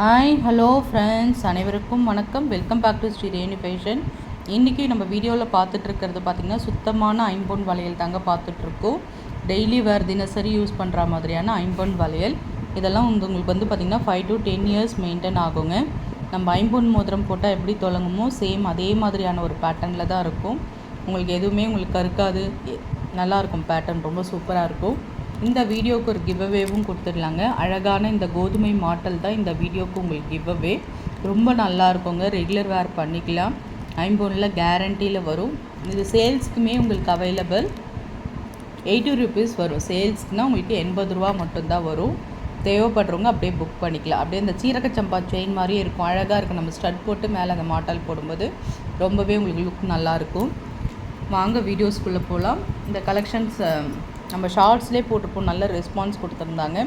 Hi hello friends அனைவருக்கும் வணக்கம். Welcome back to Sri Renu fashion இன்றைக்கி நம்ம வீடியோவில் பார்த்துட்டு இருக்கிறது பார்த்திங்கன்னா சுத்தமான ஐம்பொன் வளையல் தாங்க பார்த்துட்ருக்கோம் டெய்லி வேறு தினசரி யூஸ் பண்ணுற மாதிரியான ஐம்பொன் வளையல். இதெல்லாம் வந்து உங்களுக்கு வந்து பார்த்திங்கன்னா five to ten years maintain ஆகுங்க. நம்ம ஐம்பொன் மோதிரம் போட்டால் எப்படி தொடங்குமோ சேம் அதே மாதிரியான ஒரு பேட்டர்னில் தான் இருக்கும். உங்களுக்கு எதுவுமே உங்களுக்கு கருக்காது. நல்லாயிருக்கும் பேட்டர்ன் ரொம்ப சூப்பராக இருக்கும். இந்த வீடியோவுக்கு ஒரு கிவ்அவேவும் கொடுத்துடலாங்க. அழகான இந்த கோதுமை மாட்டல் தான் இந்த வீடியோவுக்கு உங்களுக்கு கிவ்அவே ரொம்ப நல்லா இருக்குங்க. ரெகுலர் வேர் பண்ணிக்கலாம். ஐம்பொனில் கேரண்டியில் வரும். இது சேல்ஸ்க்குமே உங்களுக்கு அவைலபிள் எயிட்டி ருபீஸ் வரும். சேல்ஸ்க்குனா உங்களுக்கு எண்பது ரூபா மட்டும்தான் வரும். தேவைப்படுறவங்க அப்படியே புக் பண்ணிக்கலாம். அப்படியே இந்த சீரக சம்பா செயின் மாதிரியே இருக்கும். அழகாக இருக்கும். நம்ம ஸ்டட் போட்டு மேலே அந்த மாட்டல் போடும்போது ரொம்பவே உங்களுக்கு லுக் நல்லாயிருக்கும் வாங்க வீடியோஸ்குள்ளே போகலாம். இந்த கலெக்ஷன்ஸ் நம்ம ஷார்ட்ஸ்லேயே போட்டுப்போம். நல்ல ரெஸ்பான்ஸ் கொடுத்துருந்தாங்க.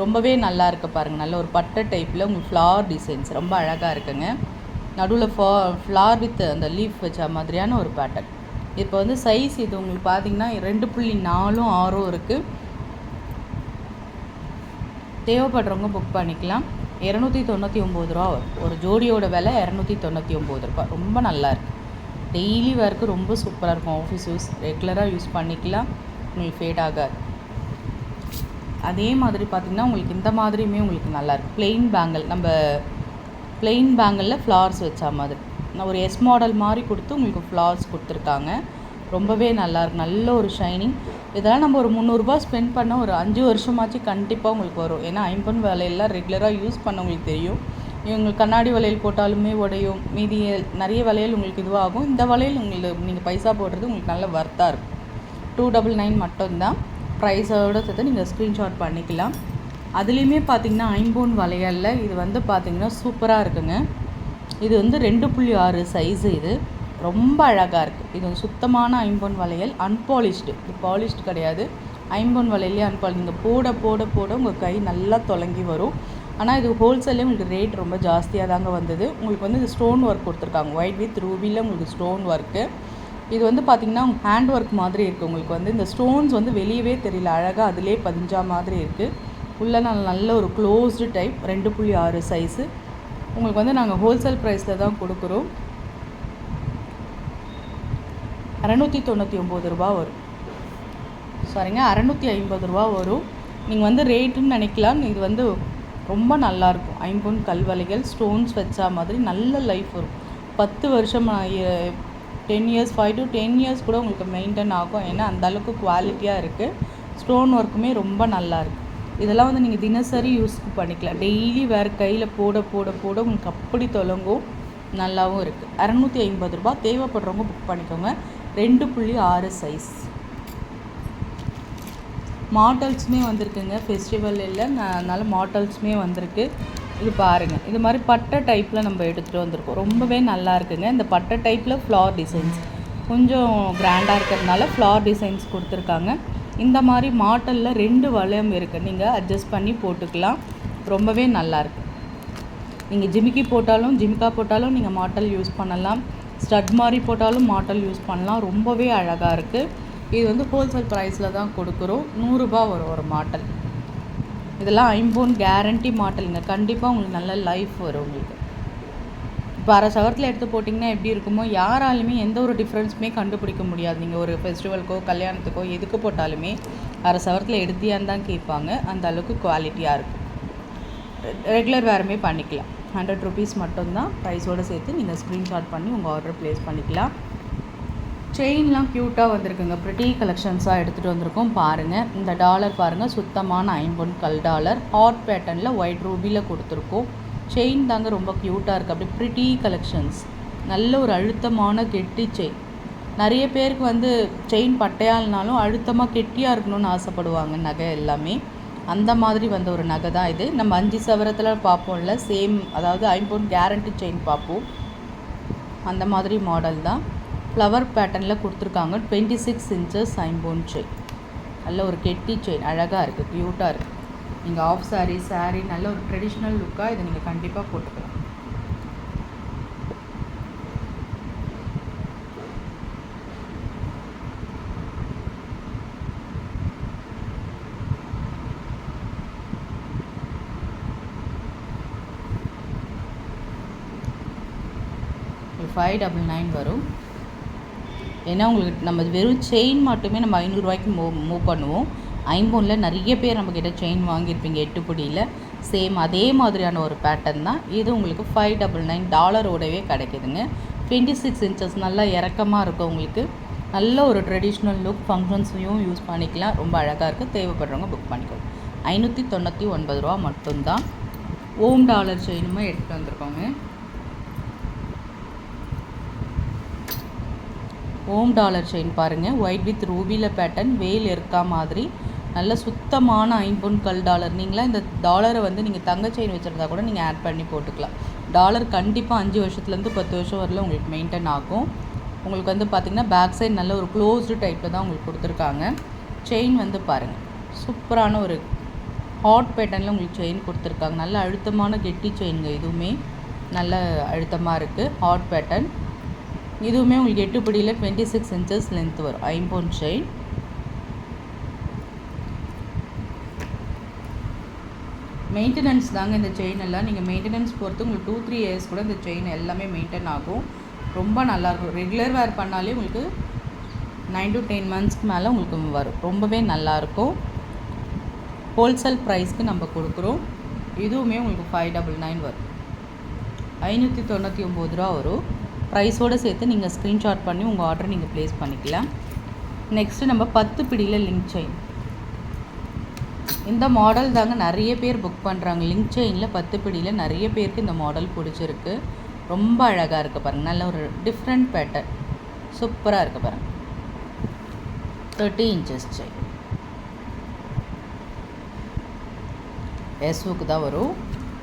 ரொம்பவே நல்லா இருக்கு பாருங்கள் நல்ல ஒரு பட்டை டைப்பில் உங்களுக்கு ஃப்ளார் டிசைன்ஸ் ரொம்ப அழகாக இருக்குங்க. நடுவில் ஃபா ஃப்ளார் வித் அந்த லீஃப் வச்ச மாதிரியான ஒரு பேட்டர்ன் இப்போ வந்து சைஸ் இது உங்களுக்கு பார்த்தீங்கன்னா ரெண்டு புள்ளி நாலும் ஆறும் இருக்குது தேவைப்படுறவங்க புக் பண்ணிக்கலாம். இரநூத்தி தொண்ணூற்றி ஒம்பது ரூபா வரும். ஒரு ஜோடியோட விலை இரநூத்தி தொண்ணூற்றி ஒம்பது ரூபா. ரொம்ப நல்லா இருக்குது டெய்லி வேர்க்கு ரொம்ப சூப்பராக இருக்கும். ஆஃபீஸ் யூஸ் ரெகுலராக யூஸ் பண்ணிக்கலாம். உங்களுக்கு ஃபேட் ஆகாது. அதே மாதிரி பார்த்திங்கன்னா உங்களுக்கு இந்த மாதிரியுமே உங்களுக்கு நல்லாயிருக்கு பிளெயின் பேங்கிள் நம்ம பிளெயின் பேங்கிளில் ஃப்ளார்ஸ் வச்சா மாதிரி. நான் ஒரு எஸ் மாடல் மாதிரி கொடுத்து உங்களுக்கு ஃப்ளார்ஸ் கொடுத்துருக்காங்க. ரொம்பவே நல்லாயிருக்கு நல்ல ஒரு ஷைனிங் இதெல்லாம் நம்ம ஒரு முந்நூறுரூபா ஸ்பெண்ட் பண்ண ஒரு அஞ்சு வருஷமாச்சு கண்டிப்பாக உங்களுக்கு வரும். ஏன்னா ஐம்பன் வளையல்லாம் ரெகுலராக யூஸ் பண்ண உங்களுக்கு தெரியும். இவங்க கண்ணாடி வளையல் போட்டாலுமே உடையும். மீதி நிறைய வளையல் உங்களுக்கு இதுவாகும். இந்த வளையல் உங்களுக்கு நீங்கள் பைசா போடுறது உங்களுக்கு நல்ல வர்த்தாக இருக்கும். டூ டபுள் நைன் மட்டும்தான். ப்ரைஸோட சேர்த்து நீங்கள் ஸ்க்ரீன்ஷாட் பண்ணிக்கலாம். அதுலேயுமே பார்த்தீங்கன்னா ஐம்பூன் வளையலில் இது வந்து பார்த்தீங்கன்னா சூப்பராக இருக்குங்க. இது வந்து ரெண்டு புள்ளி ஆறு சைஸு இது. ரொம்ப அழகாக இருக்குது இது வந்து சுத்தமான ஐம்பொன் வளையல் அன்பாலிஷ்டு இது பாலிஷ்டு கிடையாது. ஐம்பொன் வளையலே அன்பாலி நீங்கள் போட போட போட உங்கள் கை நல்லா தொலங்கி வரும். ஆனால் இது ஹோல்சேல்லே உங்களுக்கு ரேட் ரொம்ப ஜாஸ்தியாக தாங்க வந்தது. உங்களுக்கு வந்து இது ஸ்டோன் ஒர்க் கொடுத்துருக்காங்க. ஒயிட் வித் ரூபியில் உங்களுக்கு ஸ்டோன் ஒர்க்கு இது வந்து பார்த்திங்கன்னா ஹேண்ட் ஒர்க் மாதிரி இருக்குது உங்களுக்கு வந்து இந்த ஸ்டோன்ஸ் வந்து வெளியவே தெரியல. அழகாக அதிலே பதிஞ்சா மாதிரி இருக்குது உள்ள நல்ல நல்ல ஒரு க்ளோஸ்டு டைப் ரெண்டு புள்ளி ஆறு சைஸு உங்களுக்கு வந்து நாங்கள் ஹோல்சேல் ப்ரைஸில் தான் கொடுக்குறோம். அறநூற்றி தொண்ணூற்றி ஒம்பது ரூபா வரும். சாரிங்க அறநூற்றி ஐம்பது ரூபா வரும். நீங்கள் வந்து ரேட்டுன்னு நினைக்கலாம். இது வந்து ரொம்ப நல்லாயிருக்கும் ஐம்பொன் கல்வலைகள் ஸ்டோன்ஸ் வச்சா மாதிரி நல்ல லைஃப் வரும். பத்து வருஷம் ten years five to ten years கூட உங்களுக்கு மெயின்டைன் ஆகும். ஏன்னா அந்த அளவுக்கு குவாலிட்டியாக இருக்குது ஸ்டோன் ஒர்க்குமே ரொம்ப நல்லாயிருக்கு இதெல்லாம் வந்து நீங்கள் தினசரி யூஸ் பண்ணிக்கலாம். டெய்லி வேறு கையில் போட போட போட உங்களுக்கு அப்படி தொலங்கும். நல்லாவும் இருக்குது அறநூற்றி ஐம்பது ரூபா தேவைப்படுறவங்க புக் பண்ணிக்கோங்க. ரெண்டு புள்ளி ஆறு சைஸ் மாடல்ஸுமே வந்திருக்குங்க. ஃபெஸ்டிவல் இல்லை. அதனால் மாடல்ஸுமே வந்திருக்கு. இது பாருங்கள் இது மாதிரி பட்டை டைப்பில் நம்ம எடுத்துகிட்டு வந்திருக்கோம். ரொம்பவே நல்லா இருக்குங்க. இந்த பட்டை டைப்பில் ஃப்ளார் டிசைன்ஸ் கொஞ்சம் கிராண்டாக இருக்கிறதுனால ஃப்ளார் டிசைன்ஸ் கொடுத்துருக்காங்க. இந்த மாதிரி மாடலில் ரெண்டு வளையம் இருக்குது நீங்கள் அட்ஜஸ்ட் பண்ணி போட்டுக்கலாம். ரொம்பவே நல்லாயிருக்கு நீங்கள் ஜிமிக்கி போட்டாலும் ஜிமிக்கா போட்டாலும் நீங்கள் மாட்டல் யூஸ் பண்ணலாம். ஸ்டட் மாதிரி போட்டாலும் மாட்டல் யூஸ் பண்ணலாம். ரொம்பவே அழகாக இருக்குது இது வந்து ஹோல்சேல் ப்ரைஸில் தான் கொடுக்குறோம். நூறுரூபா வரும் ஒரு மாட்டல் இதெல்லாம் ஐம்போன் கேரண்டி மாட்டலுங்க. கண்டிப்பாக உங்களுக்கு நல்ல லைஃப் வரும் உங்களுக்கு. இப்போ அரை சவரத்தில் எடுத்து போட்டிங்கன்னா எப்படி இருக்குமோ யாராலுமே எந்த ஒரு டிஃப்ரென்ஸுமே கண்டுபிடிக்க முடியாது. நீங்கள் ஒரு ஃபெஸ்டிவல்க்கோ கல்யாணத்துக்கோ எதுக்கு போட்டாலுமே அரை சவரத்தில் எடுத்தியான்னு தான் கேட்பாங்க. அந்த அளவுக்கு குவாலிட்டியாக இருக்கும் ரெகுலர் வேறுமே பண்ணிக்கலாம். ஹண்ட்ரட் ருபீஸ் மட்டும்தான் ப்ரைஸோடு சேர்த்து நீங்கள் ஸ்க்ரீன்ஷாட் பண்ணி உங்கள் ஆர்டர் ப்ளேஸ் பண்ணிக்கலாம். செயின்லாம் க்யூட்டாக வந்திருக்குங்க. ப்ரிட்டி கலெக்ஷன்ஸாக எடுத்துகிட்டு வந்திருக்கோம். பாருங்கள் இந்த டாலர் பாருங்கள் சுத்தமான ஐம்பொன் கல் டாலர் ஹாட் பேட்டர்னில் ஒயிட் ரூபியில் கொடுத்துருக்கோம். செயின் தாங்க ரொம்ப க்யூட்டாக இருக்குது அப்படி ப்ரிட்டி கலெக்ஷன்ஸ் நல்ல ஒரு அழுத்தமான கெட்டி செயின் நிறைய பேருக்கு வந்து செயின் பட்டையால்னாலும் அழுத்தமாக கெட்டியாக இருக்கணும்னு ஆசைப்படுவாங்க. நகை எல்லாமே. அந்த மாதிரி வந்த ஒரு நகை தான் இது. நம்ம அஞ்சு சவரத்தில் பார்ப்போம்ல. சேம் அதாவது ஐம்பொன் கேரண்டி செயின் பார்ப்போம். அந்த மாதிரி மாடல் தான். ஃப்ளவர் பேட்டர்னில் கொடுத்துருக்காங்க. டுவெண்ட்டி சிக்ஸ் இன்ச்சஸ் சைம்போன் செயின் நல்ல ஒரு கெட்டி செயின் அழகாக இருக்குது க்யூட்டாக இருக்குது நீங்கள் ஆஃப் சாரீ சாரீ நல்ல ஒரு ட்ரெடிஷ்னல் லுக்காக இதை நீங்கள் கண்டிப்பாக போட்டுக்கலாம். ஃபைவ் டபுள் நைன் வரும். ஏன்னா உங்களுக்கு நம்ம வெறும் செயின் மட்டுமே நம்ம ஐநூறுரூவாய்க்கு மூவ் மூவ் பண்ணுவோம். ஐம்பொனில் நிறைய பேர் நம்மக்கிட்ட செயின் வாங்கியிருப்பீங்க எட்டுப்படியில். சேம் அதே மாதிரியான ஒரு பேட்டர்ன் தான். இது உங்களுக்கு ஃபைவ் டபுள் நைன் டாலரோடவே கிடைக்குதுங்க. டுவெண்ட்டி சிக்ஸ் இன்ச்சஸ் நல்லா இறக்கமாக இருக்கும் உங்களுக்கு. நல்ல ஒரு ட்ரெடிஷ்னல் லுக் ஃபங்க்ஷன்ஸையும் யூஸ் பண்ணிக்கலாம். ரொம்ப அழகாக இருக்குது தேவைப்படுறவங்க புக் பண்ணிக்கோங்க. ஐநூற்றி தொண்ணூற்றி ஒன்பது ரூபா மட்டும்தான். ஓம் டாலர் செயினுமே எடுத்துகிட்டு வந்திருக்கோங்க. ஓம் டாலர் செயின் பாருங்கள் ஒயிட் வித் ரூபியில் பேட்டர்ன் வேல் இருக்கா மாதிரி. நல்ல சுத்தமான ஐம்பொன் கல் டாலர் நீங்களாம் இந்த டாலரை வந்து நீங்கள் தங்க செயின் வச்சுருந்தா கூட நீங்கள் ஆட் பண்ணி போட்டுக்கலாம். டாலர் கண்டிப்பாக அஞ்சு வருஷத்துலேருந்து பத்து வருஷம் வரல உங்களுக்கு மெயின்டைன் ஆகும். உங்களுக்கு வந்து பார்த்திங்கன்னா பேக் சைடு நல்ல ஒரு க்ளோஸ்டு டைப்பில் தான் உங்களுக்கு கொடுத்துருக்காங்க. செயின் வந்து பாருங்கள் சூப்பரான ஒரு ஹாட் பேட்டர்னில் உங்களுக்கு செயின் கொடுத்துருக்காங்க. நல்ல அழுத்தமான கெட்டி செயினுங்க இதுவுமே நல்ல அழுத்தமாக இருக்குது ஹாட் பேட்டர்ன் இதுவுமே உங்களுக்கு எட்டு படியில் டுவெண்ட்டி சிக்ஸ் இன்ச்சஸ் லென்த் வரும். ஐம்பொன் செயின் மெயின்டெனன்ஸ் தாங்க இந்த செயின் எல்லாம். நீங்கள் மெயின்டெனன்ஸ் பொறுத்து உங்களுக்கு டூ த்ரீ இயர்ஸ் கூட இந்த செயின் எல்லாமே மெயின்டைன் ஆகும். ரொம்ப நல்லாயிருக்கும் ரெகுலர் வேர் பண்ணாலே உங்களுக்கு நைன் டு டென் மந்த்ஸ்க்கு மேலே உங்களுக்கு வரும். ரொம்பவே நல்லாயிருக்கும் ஹோல்சேல் ப்ரைஸ்க்கு நம்ம கொடுக்குறோம். இதுவுமே உங்களுக்கு ஃபைவ் டபுள் நைன் வரும். ஐநூற்றி தொண்ணூற்றி ஒம்பது ரூபா வரும். ப்ரைஸோடு சேர்த்து நீங்கள் ஸ்க்ரீன்ஷாட் பண்ணி உங்கள் ஆர்டர் நீங்கள் ப்ளேஸ் பண்ணிக்கலாம். நெக்ஸ்ட்டு நம்ம பத்து பிடியில் லிங்க் செயின் இந்த மாடல் தாங்க நிறைய பேர் புக் பண்ணுறாங்க லிங்க் செயினில் பத்து பிடியில் நிறைய பேருக்கு இந்த மாடல் பிடிச்சிருக்கு. ரொம்ப அழகாக இருக்குது பாருங்கள் நல்ல ஒரு டிஃப்ரெண்ட் பேட்டர்ன் சூப்பராக இருக்குது பாருங்கள் தேர்ட்டி இன்ச்சஸ் செயின் எஸ்வுக்கு தான் வரும்.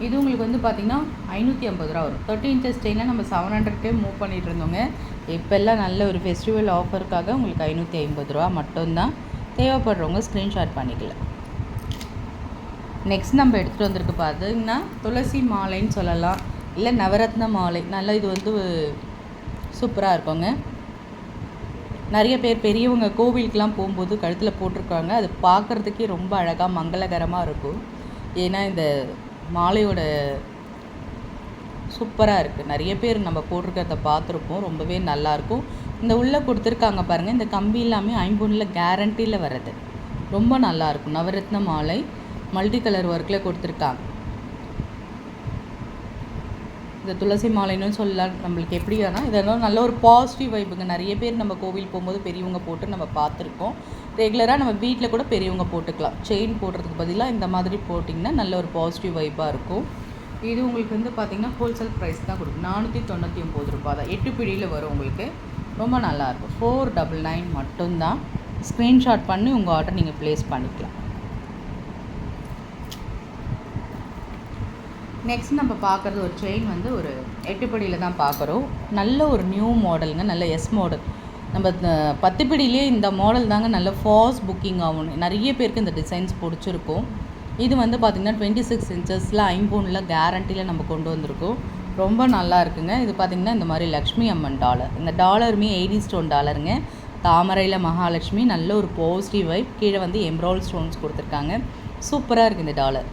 இது உங்களுக்கு வந்து பார்த்திங்கன்னா ஐநூற்றி ஐம்பது ரூபா வரும். தேர்ட்டி இன்ச்சஸ் செயினில் நம்ம செவன் ஹண்ட்ரட்கே மூவ் பண்ணிகிட்டு இருந்தோங்க. இப்போல்லாம் நல்ல ஒரு ஃபெஸ்டிவல் ஆஃபருக்காக உங்களுக்கு ஐநூற்றி ஐம்பது ரூபா மட்டும்தான் தேவைப்படுறவங்க ஸ்க்ரீன்ஷாட் பண்ணிக்கலாம் நெக்ஸ்ட் நம்ம எடுத்துகிட்டு வந்திருக்கு பார்த்தீங்கன்னா துளசி மாலைன்னு சொல்லலாம். இல்லை நவரத்ன மாலை. நல்லா இது வந்து சூப்பராக இருக்குங்க. நிறைய பேர் பெரியவங்க கோவிலுக்கெலாம் போகும்போது கழுத்தில் போட்டிருக்காங்க. அது பார்க்குறதுக்கே ரொம்ப அழகாக மங்களகரமாக இருக்கும். ஏன்னா இந்த மாலையோட சூப்பராக இருக்குது நிறைய பேர் நம்ம போட்டிருக்கிறத பார்த்துருப்போம். ரொம்பவே நல்லாயிருக்கும் இந்த உள்ளே கொடுத்துருக்காங்க பாருங்கள் இந்த கம்பி எல்லாமே ஐம்பொன்னில் கேரண்டியில் வர்றது. ரொம்ப நல்லாயிருக்கும் நவரத்ன மாலை மல்டி கலர் ஒர்க்கில் கொடுத்துருக்காங்க. இந்த துளசி மாலைன்னு சொல்லலாம் நம்மளுக்கு எப்படியானா இதெல்லாம் நல்ல ஒரு பாசிட்டிவ் வைப்புங்க நிறைய பேர் நம்ம கோவில் போகும்போது பெரியவங்க போட்டு நம்ம பார்த்துருக்கோம். ரெகுலராக நம்ம வீட்டில் கூட பெரியவங்க போட்டுக்கலாம். செயின் போடுறதுக்கு பதிலாக இந்த மாதிரி போட்டிங்கன்னா நல்ல ஒரு பாசிட்டிவ் வைப்பாக இருக்கும். இது உங்களுக்கு வந்து பார்த்திங்கன்னா ஹோல்சேல் ப்ரைஸ் தான் கொடுக்கும். நானூற்றி தொண்ணூற்றி ஒம்பது ரூபா தான். எட்டு பிடியில் வரும் உங்களுக்கு. ரொம்ப நல்லாயிருக்கும் ஃபோர் டபுள் நைன் மட்டும்தான். ஸ்க்ரீன்ஷாட் பண்ணி உங்கள் ஆர்டர் நீங்கள் ப்ளேஸ் பண்ணிக்கலாம். நெக்ஸ்ட் நம்ம பார்க்குறது ஒரு செயின் வந்து ஒரு எட்டுப்படியில் தான் பார்க்குறோம். நல்ல ஒரு நியூ மாடலுங்க நல்ல எஸ் மாடல் நம்ம பத்துப்பிடியிலே இந்த மாடல் தாங்க நல்ல ஃபாஸ்ட் புக்கிங் ஆகும். நிறைய பேருக்கு இந்த டிசைன்ஸ் பிடிச்சிருக்கும். இது வந்து பார்த்திங்கன்னா டுவெண்ட்டி சிக்ஸ் இன்ச்சஸில் ஐம்பூனில் கேரண்டியில் நம்ம கொண்டு வந்திருக்கோம். ரொம்ப நல்லா இருக்குங்க. இது பார்த்திங்கன்னா இந்த மாதிரி லக்ஷ்மி அம்மன் டாலர் இந்த டாலருமே எயிட்டி ஸ்டோன் டாலருங்க தாமரையில் மகாலட்சுமி நல்ல ஒரு பாசிட்டிவ் வைப் கீழே வந்து எம்ரால் ஸ்டோன்ஸ் கொடுத்துருக்காங்க. சூப்பராக இருக்குது இந்த டாலர்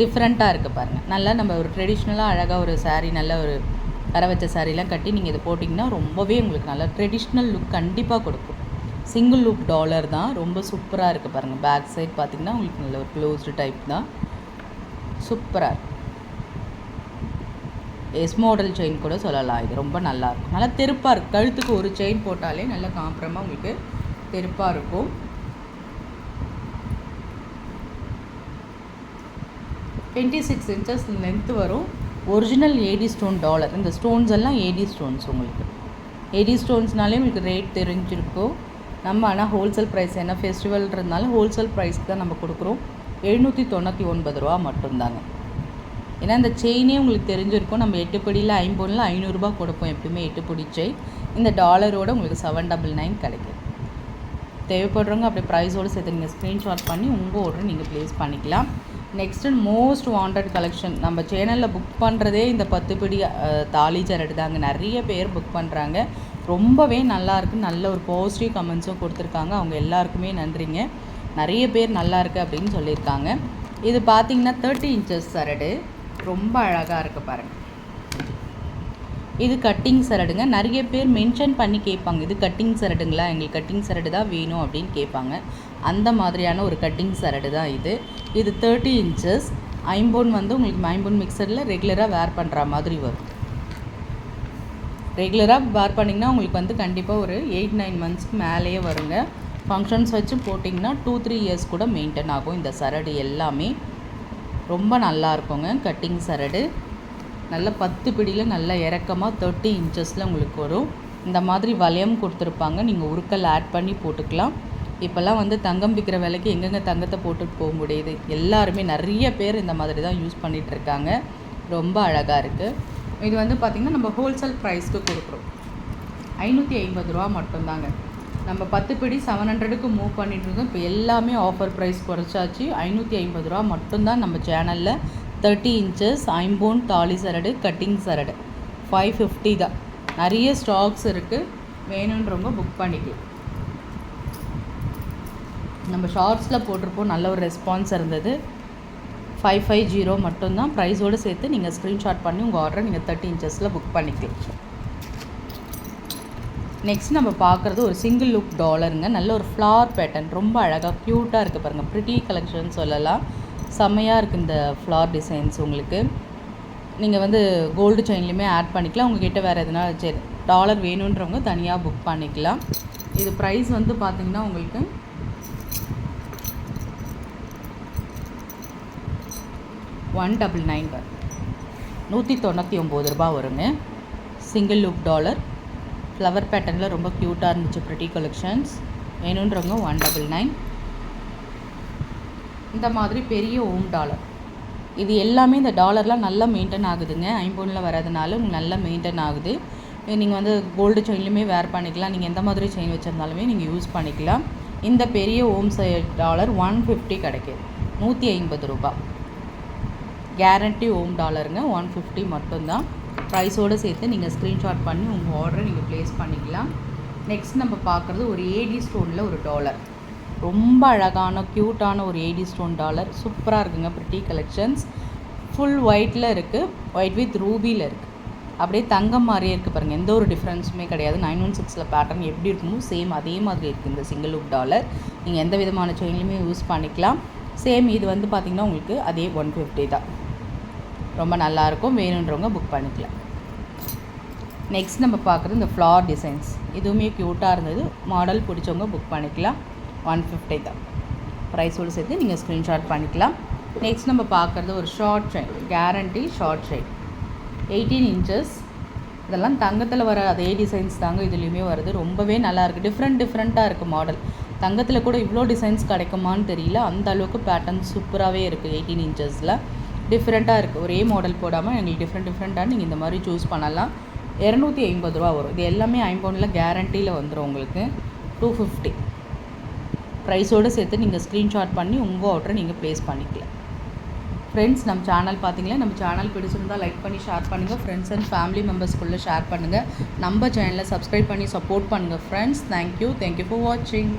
டிஃப்ரெண்ட்டாக இருக்குது பாருங்கள் நல்லா நம்ம ஒரு ட்ரெடிஷ்னலாக அழகாக ஒரு சாரீ நல்ல ஒரு கரை வச்ச சாரீலாம் கட்டி நீங்கள் இதை போட்டிங்கன்னா ரொம்பவே உங்களுக்கு நல்லா ட்ரெடிஷ்னல் லுக் கண்டிப்பாக கொடுக்கும். சிங்கிள் லுக் டாலர் தான். ரொம்ப சூப்பராக இருக்குது பாருங்கள் பேக் சைட் பார்த்திங்கன்னா உங்களுக்கு நல்ல ஒரு க்ளோஸ்டு டைப் தான். சூப்பராக இருக்கும் எஸ் மாடல் செயின் கூட சொல்லலாம். இது ரொம்ப நல்லாயிருக்கும் நல்லா தெருப்பாக இருக்குது கழுத்துக்கு ஒரு செயின் போட்டாலே நல்லா காம்பரமாக உங்களுக்கு தெருப்பாக இருக்கும். டுவெண்ட்டி சிக்ஸ் இன்ச்சஸ் லென்த்து வரும். ஒரிஜினல் ஏடி ஸ்டோன் டாலர் இந்த ஸ்டோன்ஸ் எல்லாம் ஏடி ஸ்டோன்ஸ் உங்களுக்கு. ஏடி ஸ்டோன்ஸ்னாலே உங்களுக்கு ரேட் தெரிஞ்சிருக்கும் நம்ம ஆனால் ஹோல்சேல் ப்ரைஸ் என்ன ஃபெஸ்டிவல்ன்றதுனால ஹோல்சேல் ப்ரைஸ்க்கு தான் நம்ம கொடுக்குறோம். எழுநூற்றி தொண்ணூற்றி ஒன்பது ரூபா மட்டும்தாங்க. ஏன்னா இந்த செயினே உங்களுக்கு தெரிஞ்சிருக்கும். நம்ம எட்டுப்படியில் ஐம்பொன்னில் ஐநூறுரூபா கொடுப்போம் எப்பயுமே எட்டுப்படி செயின் இந்த டாலரோட உங்களுக்கு செவன் டபுள் நைன் கிடைக்கும். தேவைப்படுறவங்க அப்படி ப்ரைஸோடு சேர்த்து நீங்கள் ஸ்க்ரீன்ஷாட் பண்ணி உங்கள் ஆர்டர் நீங்கள் ப்ளேஸ் பண்ணிக்கலாம். நெக்ஸ்ட் மோஸ்ட் வாண்டட் கலெக்ஷன் நம்ம சேனலில் புக் பண்ணுறதே இந்த பத்து பிடி தாலி சரடு தாங்க நிறைய பேர் புக் பண்ணுறாங்க ரொம்பவே நல்லாயிருக்கு நல்ல ஒரு பாசிட்டிவ் கமெண்ட்ஸும் கொடுத்துருக்காங்க. அவங்க எல்லாருக்குமே நன்றிங்க. நிறைய பேர் நல்லா இருக்குது அப்படின்னு சொல்லியிருக்காங்க. இது பார்த்திங்கன்னா தேர்ட்டி இன்ச்சஸ் சரடு. ரொம்ப அழகாக இருக்குது பாருங்கள் இது கட்டிங் சரடுங்க. நிறைய பேர் மென்ஷன் பண்ணி கேட்பாங்க. இது கட்டிங் சரடுங்களா? எங்களுக்கு கட்டிங் சரடு தான் வேணும் அப்படின்னு கேட்பாங்க. அந்த மாதிரியான ஒரு கட்டிங் சரடு தான் இது. இது தேர்ட்டி இன்ச்சஸ் ஐம்போன் வந்து உங்களுக்கு ஐம்பொன் மிக்சரில் ரெகுலராக வேர் பண்ணுற மாதிரி வரும். ரெகுலராக வேர் பண்ணிங்கன்னா உங்களுக்கு வந்து கண்டிப்பாக ஒரு எயிட் நைன் மந்த்ஸ்க்கு மேலேயே வருங்க. ஃபங்க்ஷன்ஸ் வச்சு போட்டிங்கன்னா டூ த்ரீ இயர்ஸ் கூட மெயின்டைன் ஆகும் இந்த சரடு எல்லாமே. ரொம்ப நல்லா இருக்குங்க கட்டிங் சரடு நல்ல பத்து பிடியில் நல்ல இறக்கமாக தேர்ட்டி இன்ச்சஸில் உங்களுக்கு வரும். இந்த மாதிரி வளையம் கொடுத்துருப்பாங்க. நீங்கள் உருக்கல் ஆட் பண்ணி போட்டுக்கலாம். இப்போல்லாம் வந்து தங்கம் விற்கிற விலைக்கு எங்கெங்கே தங்கத்தை போட்டுட்டு போக முடியுது? எல்லாருமே நிறைய பேர் இந்த மாதிரி தான் யூஸ் பண்ணிகிட்டு இருக்காங்க. ரொம்ப அழகாக இருக்குது இது வந்து பார்த்திங்கன்னா நம்ம ஹோல்சேல் ப்ரைஸ்க்கு கொடுக்குறோம். ஐநூற்றி ஐம்பது ரூபா மட்டும்தாங்க. நம்ம பத்து பிடி செவன் ஹண்ட்ரடுக்கு மூவ் பண்ணிட்டு இருக்கோம். இப்போ எல்லாமே ஆஃபர் ப்ரைஸ் குறைச்சாச்சு. ஐநூற்றி ஐம்பது ரூபா மட்டும்தான் நம்ம சேனலில் தேர்ட்டி இன்ச்சஸ் ஐம்போன் தாலி சரடு கட்டிங் சரடு. ஃபைவ் ஃபிஃப்டி தான். நிறைய ஸ்டாக்ஸ் இருக்குது வேணுன்றவங்க புக் பண்ணிக்கலாம். நம்ம ஷார்ட்ஸில் போட்டிருப்போம் நல்ல ஒரு ரெஸ்பான்ஸ் இருந்தது. ஃபைவ் ஃபைவ் ஜீரோ மட்டும்தான். ப்ரைஸோடு சேர்த்து நீங்கள் ஸ்க்ரீன்ஷாட் பண்ணி உங்கள் ஆர்டரை நீங்கள் தேர்ட்டி இன்ச்சஸில் புக் பண்ணிக்கலாம். நெக்ஸ்ட் நம்ம பார்க்குறது ஒரு சிங்கிள் லுக் டாலருங்க நல்ல ஒரு ஃப்ளார் பேட்டர்ன் ரொம்ப அழகாக க்யூட்டாக இருக்குது பாருங்கள் ப்ரிட்டி கலெக்ஷன் சொல்லலாம். செம்மையாக இருக்குது இந்த ஃப்ளார் டிசைன்ஸ் உங்களுக்கு. நீங்கள் வந்து கோல்டு செயின்லேயுமே ஆட் பண்ணிக்கலாம். உங்ககிட்ட வேறு எதுனா சரி டாலர் வேணுன்றவங்க தனியாக புக் பண்ணிக்கலாம். இது ப்ரைஸ் வந்து பார்த்திங்கன்னா உங்களுக்கு ஒன் டபுள் நைன் வரும். நூற்றி தொண்ணூற்றி ஒம்பது ரூபா வருங்க. சிங்கிள் லுக் டாலர் ஃப்ளவர் பேட்டர்னில் ரொம்ப க்யூட்டாக இருந்துச்சு ப்ரிட்டி கலெக்ஷன்ஸ் வேணுன்றவங்க ஒன் டபுள் நைன் இந்த மாதிரி பெரிய ஓம் டாலர் இது எல்லாமே இந்த டாலர்லாம் நல்லா மெயின்டைன் ஆகுதுங்க. ஐம்பொனில் வரதுனால உங்களுக்கு நல்லா மெயின்டைன் ஆகுது. நீங்கள் வந்து கோல்டு செயின்லையுமே வேர் பண்ணிக்கலாம். நீங்கள் எந்த மாதிரி செயின் வச்சுருந்தாலுமே நீங்கள் யூஸ் பண்ணிக்கலாம். இந்த பெரிய ஓம் டாலர் ஒன் ஃபிஃப்டி கிடைக்கிது. நூற்றி ஐம்பது ரூபாய். கேரண்டி ஓம் டாலருங்க ஒன் ஃபிஃப்டி மட்டும்தான். ப்ரைஸோடு சேர்த்து நீங்கள் ஸ்க்ரீன்ஷாட் பண்ணி உங்கள் ஆர்டரை நீங்கள் ப்ளேஸ் பண்ணிக்கலாம். நெக்ஸ்ட் நம்ம பார்க்குறது ஒரு ஏடி ஸ்டோனில் ஒரு டாலர் ரொம்ப அழகான க்யூட்டான ஒரு ஏடி ஸ்டோன் டாலர் சூப்பராக இருக்குங்க ப்ரிட்டி கலெக்ஷன்ஸ் ஃபுல் ஒயிட்டில் இருக்குது ஒயிட் வித் ரூபியில் இருக்குது அப்படியே தங்கம் மாதிரியே இருக்குது பாருங்கள் எந்த ஒரு டிஃப்ரென்ஸுமே கிடையாது. நைன் ஒன் சிக்ஸில் பேட்டர்ன் எப்படி இருக்குமோ சேம் அதே மாதிரி இருக்குது இந்த சிங்கிள் லுக் டாலர் நீங்கள் எந்த விதமான செயின்லையுமே யூஸ் பண்ணிக்கலாம். சேம் இது வந்து பார்த்திங்கன்னா உங்களுக்கு அதே ஒன் ஃபிஃப்டி தான். ரொம்ப நல்லாயிருக்கும். வேணுன்றவங்க புக் பண்ணிக்கலாம். நெக்ஸ்ட் நம்ம பார்க்குறது இந்த ஃப்ளார் டிசைன்ஸ் இதுவுமே க்யூட்டாக இருந்தது. மாடல் பிடிச்சவங்க புக் பண்ணிக்கலாம். ஒன் ஃபிஃப்டி தான். ப்ரைஸோடு சேர்த்து நீங்கள் ஸ்க்ரீன்ஷாட் பண்ணிக்கலாம். நெக்ஸ்ட் நம்ம பார்க்குறது ஒரு short chain guarantee short chain eighteen inches இதெல்லாம் தங்கத்தில் வர அதே டிசைன்ஸ் தாங்க இதுலேயுமே வருது. ரொம்பவே நல்லாயிருக்கு. டிஃப்ரெண்ட் டிஃப்ரெண்ட்டாக இருக்குது மாடல் தங்கத்தில் கூட இவ்வளோ டிசைன்ஸ் கிடைக்குமான்னு தெரியல. அந்த அளவுக்கு பேட்டர்ன் சூப்பராகவே இருக்குது எயிட்டீன் இன்ச்சஸில் டிஃப்ரெண்ட்டாக இருக்குது ஒரே மாடல் போடாமல் எங்களுக்கு டிஃப்ரெண்ட் டிஃப்ரெண்ட்டாக நீங்கள் இந்த மாதிரி சூஸ் பண்ணலாம். இரநூத்தி ஐம்பது ரூபா வரும். இது எல்லாமே ஐம்பொனில் கேரண்டியில் வந்துடும் உங்களுக்கு. டூ ஃபிஃப்டி ப்ரைஸோடு சேர்த்து நீங்கள் ஸ்க்ரீன்ஷாட் பண்ணி உங்கள் ஆர்டரை நீங்கள் ப்ளேஸ் பண்ணிக்கலாம். ஃப்ரெண்ட்ஸ் நம்ம சேனல் பார்த்தீங்களா? நம்ம சேனல் பிடிச்சிருந்தால் லைக் பண்ணி ஷேர் பண்ணுங்கள் ஃப்ரெண்ட்ஸ் அண்ட் ஃபேமிலி மெம்பர்ஸ்குள்ளே ஷேர் பண்ணுங்கள் நம்ம சேனலை சப்ஸ்கிரைப் பண்ணி சப்போர்ட் பண்ணுங்கள் ஃப்ரெண்ட்ஸ் தேங்க்யூ தேங்க்யூ ஃபார் வாட்சிங்